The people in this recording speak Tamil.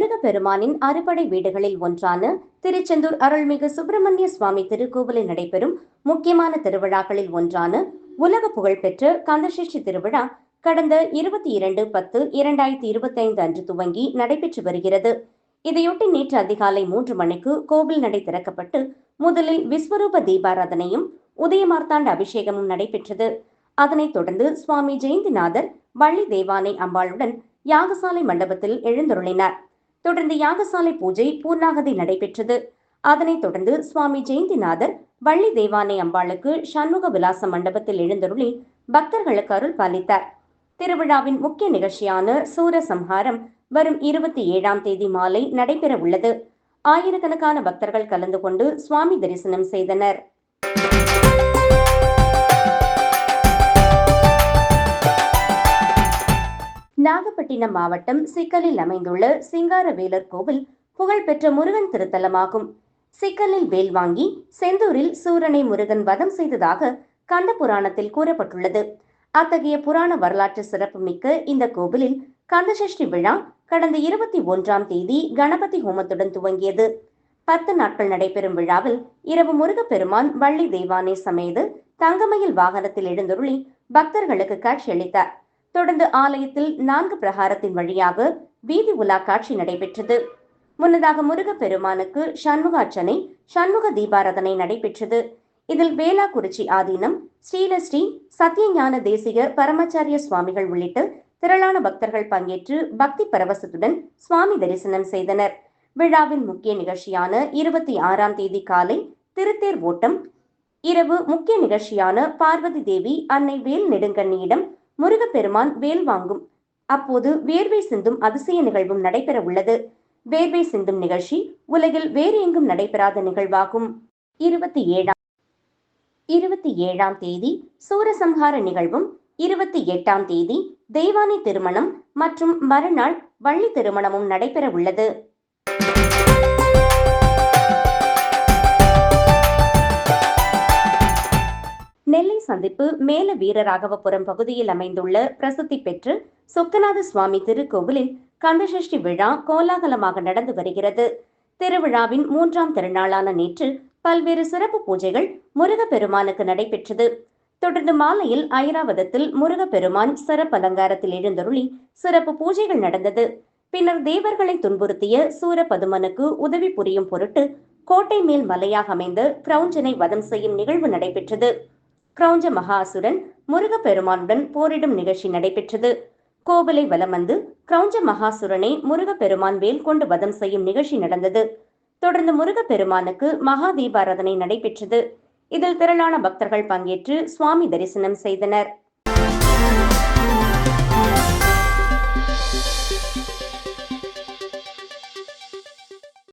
முருகப்பெருமானின் அறுபடை வீடுகளில் ஒன்றான திருச்செந்தூர் அருள்மிகு சுப்பிரமணிய சுவாமி திருக்கோவிலில் நடைபெறும் முக்கியமான திருவிழாக்களில் ஒன்றான உலக புகழ்பெற்ற கந்தசஷ்டி திருவிழா கடந்த இருபத்தி இரண்டு பத்து இரண்டாயிரத்தி இருபத்தி ஐந்து அன்று துவங்கி நடைபெற்று வருகிறது. இதையொட்டி நேற்று அதிகாலை மூன்று மணிக்கு கோவில் நடை திறக்கப்பட்டு முதலில் விஸ்வரூப தீபாராதனையும் உதயமார்த்தாண்ட அபிஷேகமும் நடைபெற்றது. அதனைத் தொடர்ந்து சுவாமி ஜெயந்திநாதர் வள்ளி தேவானை அம்பாளுடன் யாகசாலை மண்டபத்தில் எழுந்தருளினார். தொடர்ந்து யாகசாலை பூஜை பூர்ணாகதி நடைபெற்றது. அதனைத் தொடர்ந்து சுவாமி ஜெயந்திநாதர் வள்ளி தேவானை அம்பாளுக்கு சண்முக விலாச மண்டபத்தில் எழுந்தருளி பக்தர்களுக்கு அருள் பாலித்தார். திருவிழாவின் முக்கிய நிகழ்ச்சியான சூரசம்ஹாரம் வரும் இருபத்தி ஏழாம் தேதி மாலை நடைபெற உள்ளது. ஆயிரக்கணக்கான பக்தர்கள் கலந்து கொண்டு சுவாமி தரிசனம் செய்தனர். நாகப்பட்டினம் மாவட்டம் சிக்கலில் அமைந்துள்ள சிங்காரவேலர் கோவில் புகழ்பெற்ற முருகன் திருத்தலமாகும். சிக்கலில் வேல் வாங்கி செந்தூரில் சூரனை முருகன் வதம் செய்ததாக கந்த புராணத்தில் கூறப்பட்டுள்ளது. அத்தகைய புராண வரலாற்று சிறப்புமிக்க இந்த கோவிலில் கந்தசஷ்டி விழா கடந்த இருபத்தி ஒன்றாம் தேதி கணபதி ஹோமத்துடன் துவங்கியது. பத்து நாட்கள் நடைபெறும் விழாவில் இரவு முருகப்பெருமான் வள்ளி தெய்வானை சமேது தங்கமயில் வாகனத்தில் எழுந்தருளி பக்தர்களுக்கு காட்சியளித்தார். தொடர்ந்து ஆலயத்தில் நான்கு பிரகாரத்தின் வழியாக வீதி உலா காட்சி நடைபெற்றது. முன்னதாக முருகப்பெருமானுக்கு சண்முகார்ச்சனை சண்முக தீபாராதனை நடைபெற்றது. இதில் வேளாக்குறிச்சி ஆதீனம் ஸ்ரீலஸ்ரீ சத்யஞான தேசிக பரமாச்சாரிய சுவாமிகள் உள்ளிட்ட திரளான பக்தர்கள் பங்கேற்று பக்தி பரவசத்துடன் சுவாமி தரிசனம் செய்தனர். விழாவின் முக்கிய நிகழ்ச்சியான இருபத்தி ஆறாம் தேதி காலை திருத்தேர் ஓட்டம் இரவு முக்கிய நிகழ்ச்சியான பார்வதி தேவி அன்னை வேல் நெடுங்கண்ணியிடம் முருகப்பெருமான் வேல் வாங்கும். அப்போது வேர்வை சிந்தும் அதிசய நிகழ்வும் நடைபெற உள்ளது வேர்வை சிந்தும் நிகழ்ச்சி உலகில் வேறு எங்கும் நடைபெறாத நிகழ்வாகும். இருபத்தி ஏழாம் இருபத்தி ஏழாம் தேதி சூரசம்ஹார நிகழ்வும் இருபத்தி எட்டாம் தேதி தெய்வானை திருமணம் மற்றும் மறுநாள் வள்ளி திருமணமும் நடைபெற உள்ளது சந்திப்பு மேல வீரராகவபுரம் பகுதியில் அமைந்துள்ள பிரசித்தி பெற்று சொக்கநாத சுவாமி திருக்கோவிலில் கந்தசஷ்டி விழா கோலாகலமாக நடந்து வருகிறது. திருவிழாவின் மூன்றாம் திருநாளான நேற்று பல்வேறு சிறப்பு பூஜைகள் முருகப்பெருமானுக்கு நடைபெற்றது. தொடர்ந்து மாலையில் ஐராவதத்தில் முருகப்பெருமான் சிறப்பு அலங்காரத்தில் எழுந்தருளி சிறப்பு பூஜைகள் நடந்தது. பின்னர் தேவர்களை துன்புறுத்திய சூரபதுமனுக்கு உதவி புரியும் பொருட்டு கோட்டை மேல் மலையாக அமைந்த கிரௌஞ்சனை வதம் செய்யும் நிகழ்வு நடைபெற்றது. கிரௌஞ்ச மகாசுரன் முருகப்பெருமானுடன் போரிடும் நிகழ்ச்சி நடைபெற்றது. கோவிலை வலம் வந்து கிரௌஞ்ச மகாசுரனை முருகப்பெருமான் வேல் கொண்டு வதம் செய்யும் நிகழ்ச்சி நடந்தது. தொடர்ந்து முருகப்பெருமானுக்கு மகா தீபாராதனை நடைபெற்றது. இதில் திரளான பக்தர்கள் பங்கேற்று சுவாமி தரிசனம் செய்தனர்.